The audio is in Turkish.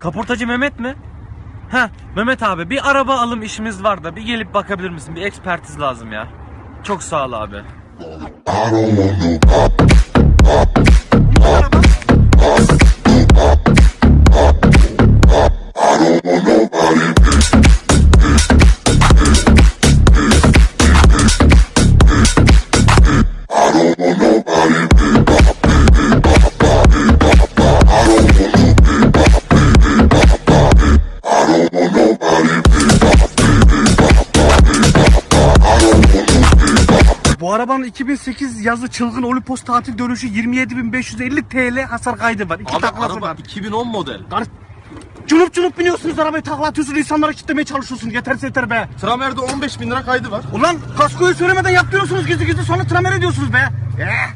Kaportacı Mehmet mi? Ha Mehmet abi bir araba alım işimiz var da bir gelip bakabilir misin? Bir ekspertiz lazım ya. Çok sağ ol abi. Bu arabanın 2008 yazı çılgın Olimpos tatil dönüşü 27.550 TL hasar kaydı var. İki Abi taklası araba var. 2010 model. Gar- Cunup cunup biniyorsunuz arabayı takla atıyorsunuz insanlara kitlemeye çalışıyorsunuz yeter yeter be. Tramer'de 15 bin lira kaydı var. Ulan kaskoyu söylemeden yaptırıyorsunuz gizli gizli sonra tramer ediyorsunuz be. Eh.